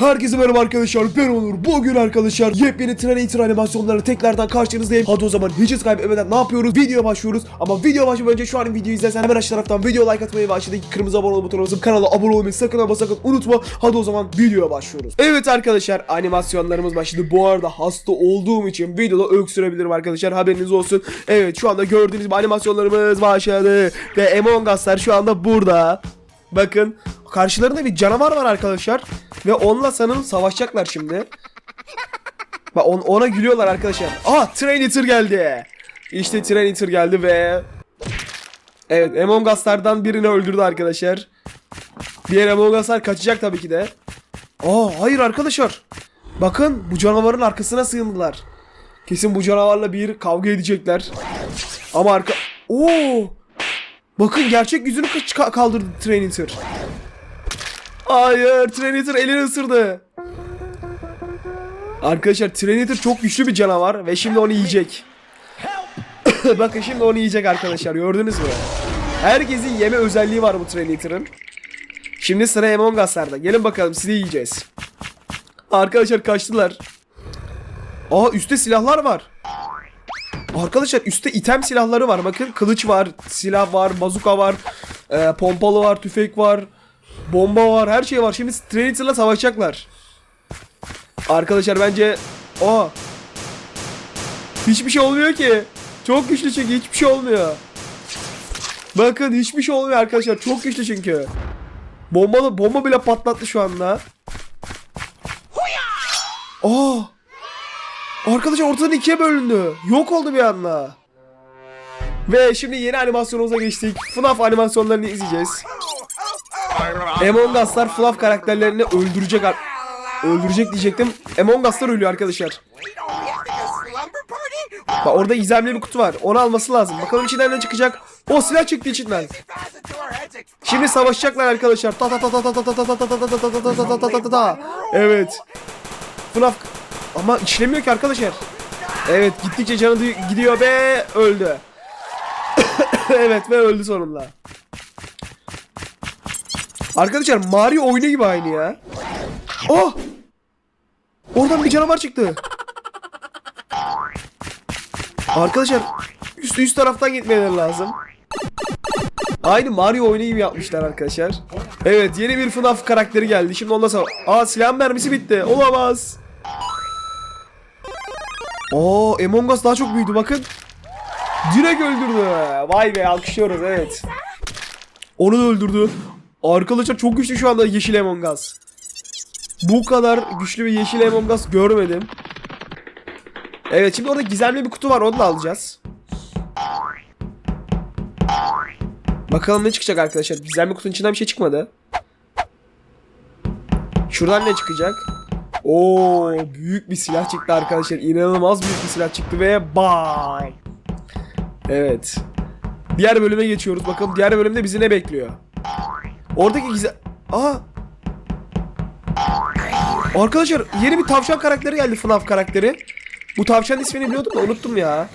Herkese merhaba arkadaşlar ben Onur. Bugün arkadaşlar yepyeni Terminator animasyonları tekrardan karşınızdayım. Hadi o zaman hiç hız kaybetmeden ne yapıyoruz? Videoya başlıyoruz. Ama video başlamadan önce şu an videoyu izlersen hemen aşağı taraftan video like atmayı ve aşağıdaki kırmızı abone ol butonuna basıp kanala abone olmayı sakın ama sakın unutma. Hadi o zaman videoya başlıyoruz. Evet arkadaşlar animasyonlarımız başladı. Bu arada hasta olduğum için videoda öksürebilirim arkadaşlar haberiniz olsun. Evet şu anda gördüğünüz gibi animasyonlarımız başladı. Ve Among Us'lar şu anda burada. Bakın karşılarında bir canavar var arkadaşlar. Ve onunla sanırım savaşacaklar şimdi. Bak on- ona gülüyorlar arkadaşlar. Aa Trainator geldi. İşte Trainator geldi ve... Evet Among Us'lardan birini öldürdü arkadaşlar. Diğer Among Us'lar kaçacak tabii ki de. Aa hayır arkadaşlar. Bakın bu canavarın arkasına sığındılar. Kesin bu canavarla bir kavga edecekler. Ama arka... Oo! Bakın gerçek yüzünü ka- kaldırdı Trainator. Hayır Trainator elini ısırdı. Arkadaşlar Trainator çok güçlü bir canavar ve şimdi onu yiyecek. Bakın şimdi onu yiyecek arkadaşlar gördünüz mü? Herkesin yeme özelliği var bu Trainator'ın. Şimdi sıra Among Us'larda. Gelin bakalım sizi yiyeceğiz. Arkadaşlar kaçtılar. Aa üstte silahlar var. Arkadaşlar üstte item silahları var. Bakın kılıç var, silah var, bazuka var, e, pompalı var, tüfek var, bomba var, her şey var. Şimdi Traitor'la savaşacaklar. Arkadaşlar bence o hiçbir şey olmuyor ki. Çok güçlü çünkü hiçbir şey olmuyor. Bakın hiçbir şey olmuyor arkadaşlar. Çok güçlü çünkü. Bomba bomba bile patlattı şu anda. Aa! Arkadaşlar ortadan ikiye bölündü. Yok oldu bir anda. Ve şimdi yeni animasyonumuza geçtik. FNAF animasyonlarını izleyeceğiz. Among Us'lar FNAF karakterlerini öldürecek ar- Öldürecek diyecektim. Among Us'lar ölüyor arkadaşlar. Bak orada gizemli bir kutu var. Onu alması lazım. Bakalım içinden ne çıkacak. O silah çıktı içinden. Şimdi savaşacaklar arkadaşlar. Ta ta ta ta ta ta ta ta ta ta ta ta ta ta ta ta ta ta. Evet. FNAF ama işlemiyor ki arkadaşlar. Evet gittikçe canı gidiyor ve öldü. evet ve öldü sonunda. Arkadaşlar Mario oyunu gibi aynı ya. Oh! Oradan bir canavar çıktı. Arkadaşlar üst üst taraftan gitmeleri lazım. Aynı Mario oyunu gibi yapmışlar arkadaşlar. Evet yeni bir FNAF karakteri geldi. Şimdi ondan sonra... Aa silahın mermisi bitti. Olamaz. Oo Among Us daha çok büyüdü bakın. Direkt öldürdü. Vay be alkışlıyoruz evet. Onu da öldürdü. Arkadaşlar çok güçlü şu anda yeşil Among Us. Bu kadar güçlü bir yeşil Among Us görmedim. Evet şimdi orada gizemli bir kutu var onu da alacağız. Bakalım ne çıkacak arkadaşlar. Gizemli kutunun içinden bir şey çıkmadı. Şuradan ne çıkacak? Oo büyük bir silah çıktı arkadaşlar. İnanılmaz büyük bir silah çıktı ve bam. Evet. Diğer bölüme geçiyoruz. Bakalım diğer bölümde bizi ne bekliyor? Oradaki güzel... Aa! Arkadaşlar yeni bir tavşan karakteri geldi FNAF karakteri. Bu tavşanın ismini biliyordum da unuttum ya.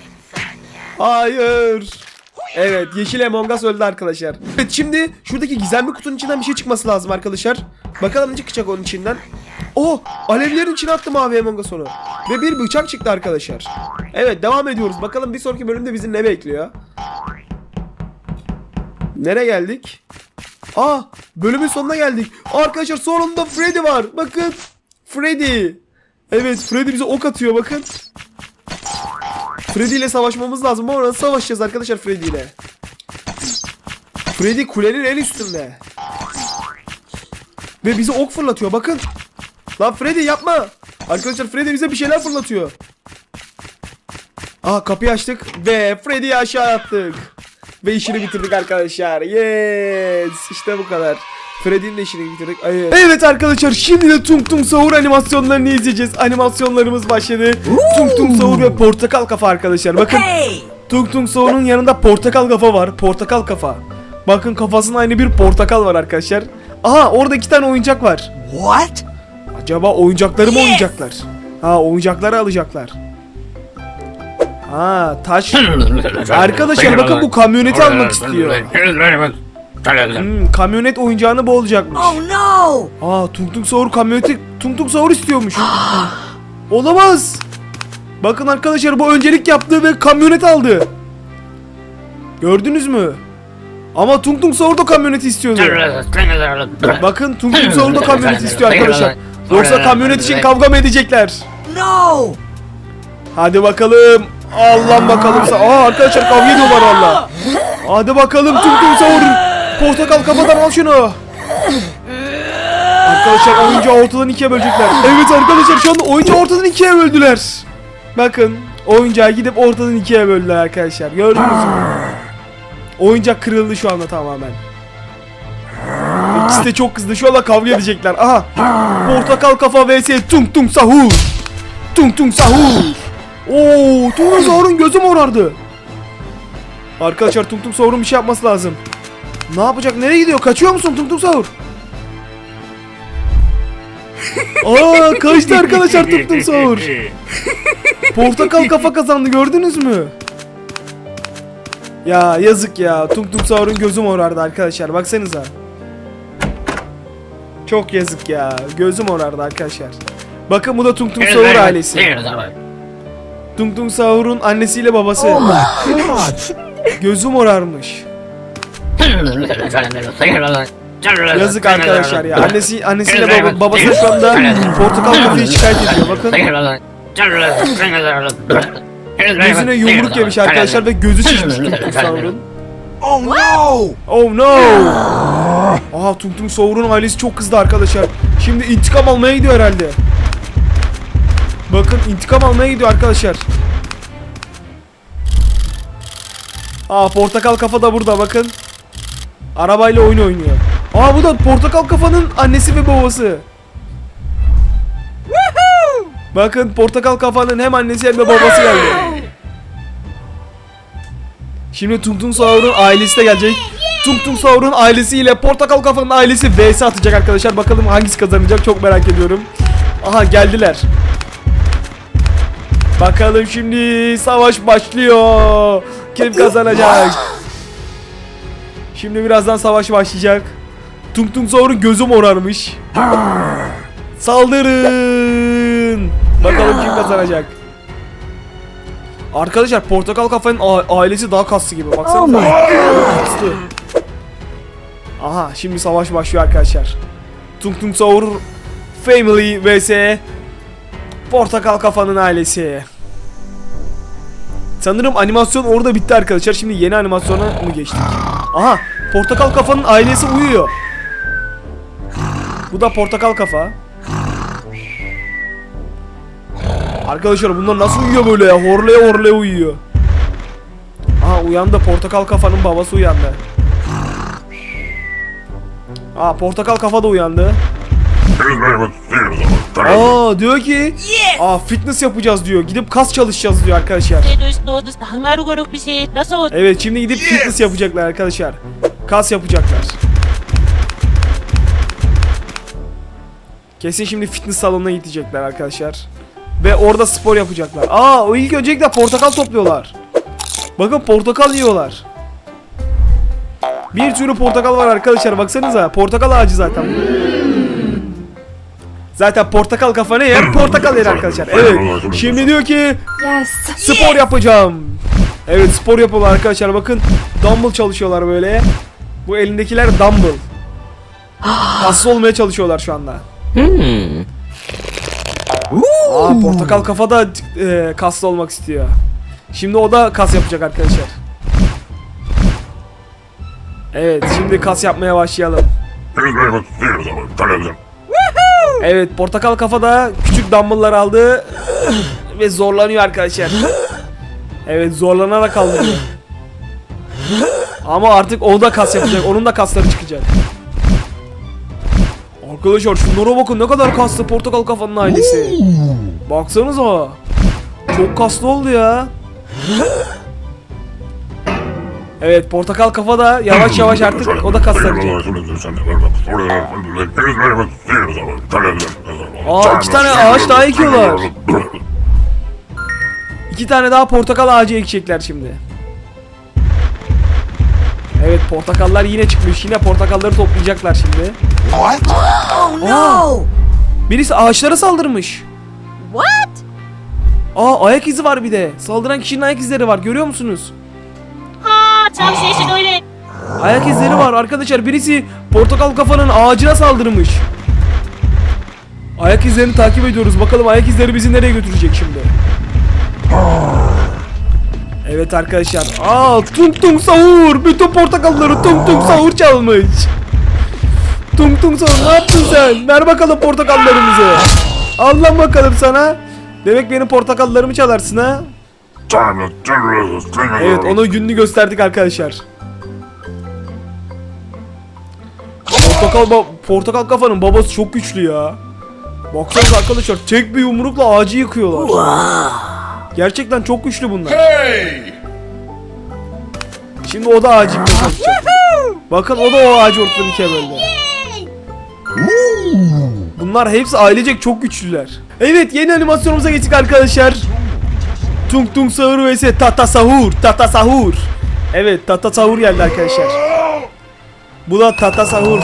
Hayır. Evet yeşil Among Us öldü arkadaşlar. Evet şimdi şuradaki gizemli kutunun içinden bir şey çıkması lazım arkadaşlar. Bakalım ne çıkacak onun içinden. Oh alevlerin içine attı mavi Among Us onu. Ve bir bıçak çıktı arkadaşlar. Evet devam ediyoruz. Bakalım bir sonraki bölümde bizi ne bekliyor. Nereye geldik? Aa bölümün sonuna geldik. Arkadaşlar sonunda Freddy var. Bakın. Freddy. Evet Freddy bize ok atıyor bakın. Freddy ile savaşmamız lazım ama nasıl savaşacağız arkadaşlar Freddy ile? Freddy kulenin en üstünde. Ve bize ok fırlatıyor bakın. Lan Freddy yapma. Arkadaşlar Freddy bize bir şeyler fırlatıyor. Aa kapıyı açtık ve Freddy'yi aşağı attık. Ve işini bitirdik arkadaşlar. Yes. İşte bu kadar. Freddy'nin de işini bitirdik. Ay, Evet arkadaşlar şimdi de Tung Tung Sahur animasyonlarını izleyeceğiz. Animasyonlarımız başladı. Tung Tung Sahur ve portakal kafa arkadaşlar. Bakın! Tung Tung Sahur'un yanında portakal kafa var. Portakal kafa. Bakın kafasının aynı bir portakal var arkadaşlar. Aha orada iki tane oyuncak var. What? Acaba oyuncakları mı oynayacaklar? Ha oyuncakları alacaklar. Ha taş. Arkadaşlar bakın bu kamyoneti almak istiyor. Hmm, kamyonet oyuncağını boğulacakmış. Oh no! Aa Tung Tung Sahur kamyoneti Tung Tung Sahur istiyormuş. Olamaz. Bakın arkadaşlar bu öncelik yaptı ve kamyonet aldı. Gördünüz mü? Ama Tung Tung Sahur da kamyoneti istiyordu. Bakın Tung Tung Sahur da kamyonet istiyor arkadaşlar. Yoksa kamyonet için kavga mı edecekler? No! Hadi bakalım. Allah bakalım. Aa arkadaşlar kavga ediyorlar valla. Hadi bakalım Tung Tung Sahur. Portakal kafadan al şunu. Arkadaşlar oyuncağı ortadan ikiye bölecekler. Evet arkadaşlar şu anda oyuncağı ortadan ikiye böldüler. Bakın oyuncağı gidip ortadan ikiye böldüler arkadaşlar. Gördünüz mü? Oyuncak kırıldı şu anda tamamen. İkisi de çok kızdı. Şu anda kavga edecekler. Aha. Portakal kafa vs Tung Tung Sahur. Tung Tung Sahur. Oo, Tung Sahur'un gözü morardı. Arkadaşlar Tung Tung Sahur'un bir şey yapması lazım. Ne yapacak? Nereye gidiyor? Kaçıyor musun Tung Tung Sahur? Aa, kaçtı arkadaşlar Tung Tung Sahur. Portakal kafa kazandı gördünüz mü? Ya yazık ya. Tung Tung Sahur'un gözü morardı arkadaşlar. Baksanıza. Çok yazık ya. Gözü morardı arkadaşlar. Bakın bu da Tung Tung Sahur ailesi. Tung Tung Sahur'un annesiyle babası. Oh my god! Gözü morarmış. Yazık arkadaşlar ya. Annesi annesiyle baba, babası şu anda portakal kafayı şikayet ediyor. Bakın gözüne yumruk yemiş arkadaşlar ve gözü şişmiş Tung Tung Sahur'un. Oh no! Oh no! Aha Tung Tung Sahur'un ailesi çok kızdı arkadaşlar. Şimdi intikam almaya gidiyor herhalde. Bakın intikam almaya gidiyor arkadaşlar. Aa portakal kafa da burada bakın. Arabayla oyun oynuyor. Aa bu da portakal kafanın annesi ve babası. Bakın portakal kafanın hem annesi hem de babası geldi. Şimdi Tung Tung Sahur'un ailesi de gelecek. Tung Tung Sahur'un ailesiyle Portakal Kafa'nın ailesi vs atacak arkadaşlar. Bakalım hangisi kazanacak çok merak ediyorum. Aha geldiler. Bakalım şimdi savaş başlıyor. Kim kazanacak? Şimdi birazdan savaş başlayacak. Tung Tung Sahur'un gözü morarmış. Saldırın. Bakalım kim kazanacak? Arkadaşlar portakal kafanın ailesi daha kaslı gibi. Baksanıza. Oh Kaslı. Aha şimdi savaş başlıyor arkadaşlar. Tung Tung Sahur Family vs Portakal kafanın ailesi. Sanırım animasyon orada bitti arkadaşlar. Şimdi yeni animasyona mı geçtik? Aha portakal kafanın ailesi uyuyor. Bu da portakal kafa. Arkadaşlar bunlar nasıl uyuyor böyle ya? Horlaya horlaya uyuyor. Aa uyandı. Portakal kafanın babası uyandı. Aa portakal kafa da uyandı. Aa diyor ki Aa fitness yapacağız diyor. Gidip kas çalışacağız diyor arkadaşlar. Nasıl Evet şimdi gidip fitness yapacaklar arkadaşlar. Kas yapacaklar. Kesin şimdi fitness salonuna gidecekler arkadaşlar. Ve orada spor yapacaklar. Aa o ilk öncelikle portakal topluyorlar. Bakın portakal yiyorlar. Bir sürü portakal var arkadaşlar baksanıza. Portakal ağacı zaten. Zaten portakal kafa ne yer? Portakal yer arkadaşlar. Evet. Şimdi diyor ki. Spor yapacağım. Evet spor yapıyorlar arkadaşlar bakın. Dumbbell çalışıyorlar böyle. Bu elindekiler dumbbell. Kaslı olmaya çalışıyorlar şu anda. Aa portakal kafa da e, kaslı olmak istiyor. Şimdi o da kas yapacak arkadaşlar. Evet şimdi kas yapmaya başlayalım. Evet portakal kafa da küçük dumbbell'lar aldı ve zorlanıyor arkadaşlar. Evet zorlanarak kaldırıyor. Ama artık o da kas yapacak. Onun da kasları çıkacak. Arkadaşlar şunlara bakın ne kadar kaslı portakal kafanın ailesi. Baksanıza. Çok kaslı oldu ya. Evet portakal kafa da yavaş yavaş artık o da kaslanacak. Aa, iki tane ağaç daha ekiyorlar. İki tane daha portakal ağacı ekecekler şimdi. Evet portakallar yine çıkmış. Yine portakalları toplayacaklar şimdi. What? Oh no! Birisi ağaçlara saldırmış. What? Aa ayak izi var bir de. Saldıran kişinin ayak izleri var görüyor musunuz? 잠시 öyle. Ayak izleri var arkadaşlar. Birisi portakal kafanın ağacına saldırmış. Ayak izlerini takip ediyoruz. Bakalım ayak izleri bizi nereye götürecek şimdi. Evet arkadaşlar. Aa tung tung sahur. Bütün portakalları tung tung sahur çalmış. Tung tung sahur ne yaptın sen? Ver bakalım portakallarımızı. Al lan bakalım sana. Demek benim portakallarımı çalarsın ha? Evet ona gününü gösterdik arkadaşlar. Portakal ba- portakal kafanın babası çok güçlü ya. Baksanıza arkadaşlar tek bir yumrukla ağacı yıkıyorlar. Gerçekten çok güçlü bunlar. Şimdi o da ağacı yıkmaya çalışacak. Bakın o da o ağacı ortadan ikiye böldü. Bunlar hepsi ailecek çok güçlüler. Evet yeni animasyonumuza geçtik arkadaşlar. Tung Tung Sahur vs Tata Sahur. Tata Sahur. Evet Tata Sahur geldi arkadaşlar. Bu da Tata Sahur.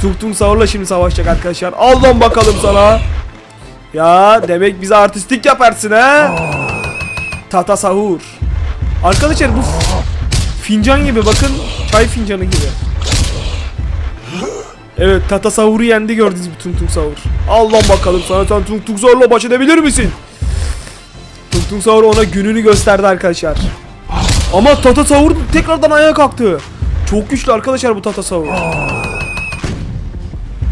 Tung Tung Sahur'la şimdi savaşacak arkadaşlar. Al bakalım sana. Ya demek bize artistik yaparsın ha? Tata Sahur. Arkadaşlar bu fincan gibi bakın. Çay fincanı gibi. Evet Tata Sahur'u yendi gördünüz mü Tung Tung Sahur. Al bakalım sana sen Tung Tung Sahur'la baş edebilir misin? Tung Sahur ona gününü gösterdi arkadaşlar. Ama Tata Sahur tekrardan ayağa kalktı. Çok güçlü arkadaşlar bu Tata Sahur.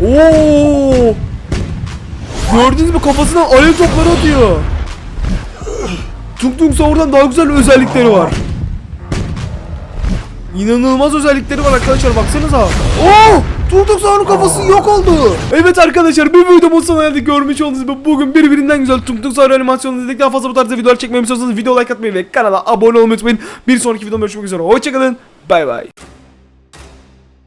Oo! Gördünüz mü kafasına alev topları atıyor. Tung Tung Sahur'dan daha güzel özellikleri var. İnanılmaz özellikleri var arkadaşlar baksanıza. Oo! Tung Sahur'un kafası yok oldu. Evet arkadaşlar bir videomun sonuna geldik. Görmüş olduğunuz gibi bugün birbirinden güzel Tung Tung Sahur animasyonu izledik. Daha fazla bu tarzda videolar çekmemi istiyorsanız video like atmayı ve kanala abone olmayı unutmayın. Bir sonraki videomda görüşmek üzere. Hoşçakalın. Bay bay.